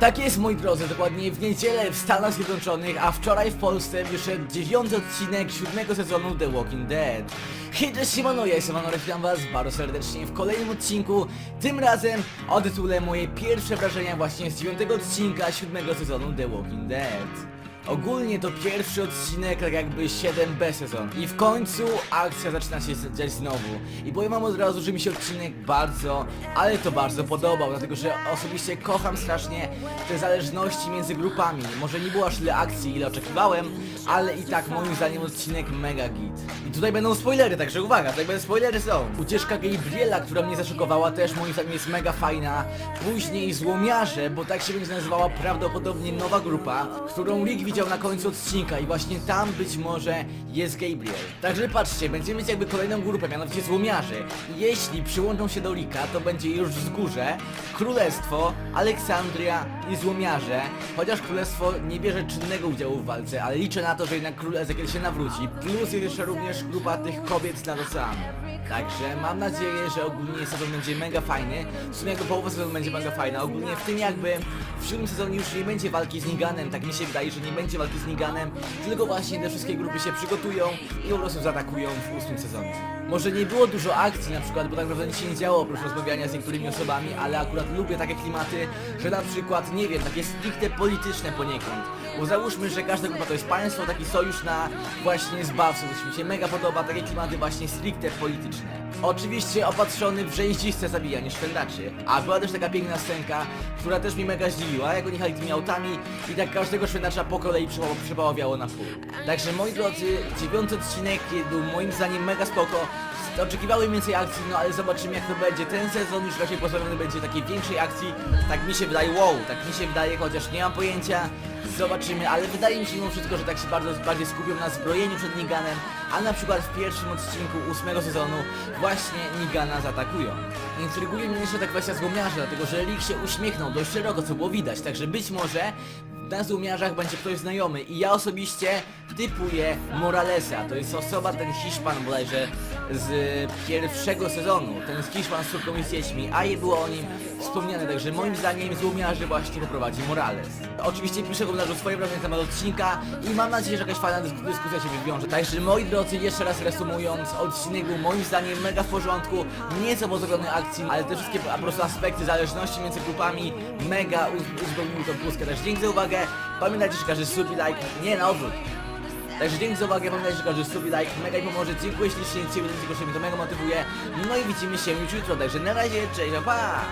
Tak jest moi drodzy, dokładnie w niedzielę w Stanach Zjednoczonych, a wczoraj w Polsce wyszedł dziewiąty odcinek siódmego sezonu The Walking Dead. Hej, cześć, siemano, ja jestem Manor, witam was bardzo serdecznie w kolejnym odcinku, tym razem o tytule moje pierwsze wrażenia właśnie z dziewiątego odcinka siódmego sezonu The Walking Dead. Ogólnie to pierwszy odcinek, tak jakby 7B sezon. I w końcu akcja zaczyna się dziać znowu. I powiem wam od razu, że mi się odcinek bardzo, ale to bardzo podobał, dlatego że osobiście kocham strasznie te zależności między grupami. Może nie było aż tyle akcji, ile oczekiwałem, ale i tak moim zdaniem odcinek mega git. I tutaj będą spoilery, także uwaga, tutaj będą spoilery są. Ucieczka Gabriela, która mnie zaszokowała, też moim zdaniem jest mega fajna. Później Złomiarze, bo tak się będzie nazywała prawdopodobnie nowa grupa, którą Rick widział na końcu odcinka i właśnie tam być może jest Gabriel. Także patrzcie, będziemy mieć jakby kolejną grupę, mianowicie Złomiarze. I jeśli przyłączą się do Ricka, to będzie już wzgórze, Królestwo, Aleksandria i Złomiarze. Chociaż Królestwo nie bierze czynnego udziału w walce, ale liczę na to, że jednak Król Ezekiel się nawróci. Plus jeszcze również grupa tych kobiet nad oceanem. Także mam nadzieję, że ogólnie sezon będzie mega fajny. W sumie jakby połowa sezonu będzie mega fajna. Ogólnie w tym jakby w siódmym sezonie już nie będzie walki z Niganem. Tak mi się wydaje, że nie będzie walki z Niganem. Tylko właśnie te wszystkie grupy się przygotują i po prostu zaatakują w ósmym sezonie. Może nie było dużo akcji na przykład, bo tak naprawdę nic się nie działo oprócz rozmawiania z niektórymi osobami, ale akurat lubię takie klimaty, że na przykład, nie wiem, takie stricte polityczne poniekąd. Bo załóżmy, że każda grupa to jest państwo, taki sojusz na właśnie zbawców, to mi się mega podoba, takie klimaty właśnie stricte polityczne. Oczywiście opatrzony w rzęździste zabijanie szwendaczy. A była też taka piękna scenka, która też mi mega zdziwiła, jak oni jechali tymi autami i tak każdego szwendacza po kolei przepaławiało na pół. Także moi drodzy, dziewiąty odcinek był moim zdaniem mega spoko. Oczekiwałem więcej akcji, no ale zobaczymy jak to będzie. Ten sezon już raczej pozbawiony będzie takiej większej akcji. Tak mi się wydaje, wow, tak mi się wydaje, chociaż nie mam pojęcia. Zobaczymy, ale wydaje mi się mimo wszystko, że tak się bardzo bardziej skupią na zbrojeniu przed Niganem, a na przykład w pierwszym odcinku ósmego sezonu właśnie Nigana zaatakują. Intryguje mnie jeszcze ta kwestia złomiarza, dlatego że Rick się uśmiechnął dość szeroko, co było widać, także być może na złomiarzach będzie ktoś znajomy i ja osobiście typuję Moralesa, to jest osoba, ten Hiszpan bodajże z pierwszego sezonu, ten Hiszpan z córką i z dziećmi, a je było o nim wspomniane, także moim zdaniem złomiarzy właśnie poprowadzi Morales. Oczywiście piszę w komentarzu swoje wrażenia na temat odcinka i mam nadzieję, że jakaś fajna dysk- dyskusja się wywiąże. Także moi drodzy, jeszcze raz reasumując, odcinek był moim zdaniem mega w porządku, nieco pozbawiony akcji, ale te wszystkie po prostu aspekty zależności między grupami mega uz- uzupełniły tą. Także dzięki za uwagę, pamiętajcie, że każdy sub i like, nie na odwrót. Także dzięki za uwagę, pamiętajcie, że każdy sub i like mega mi pomoże, dziękuję ślicznie, ciebie, tylko to mega motywuje. No i widzimy się już jutro, także na razie, cześć, pa!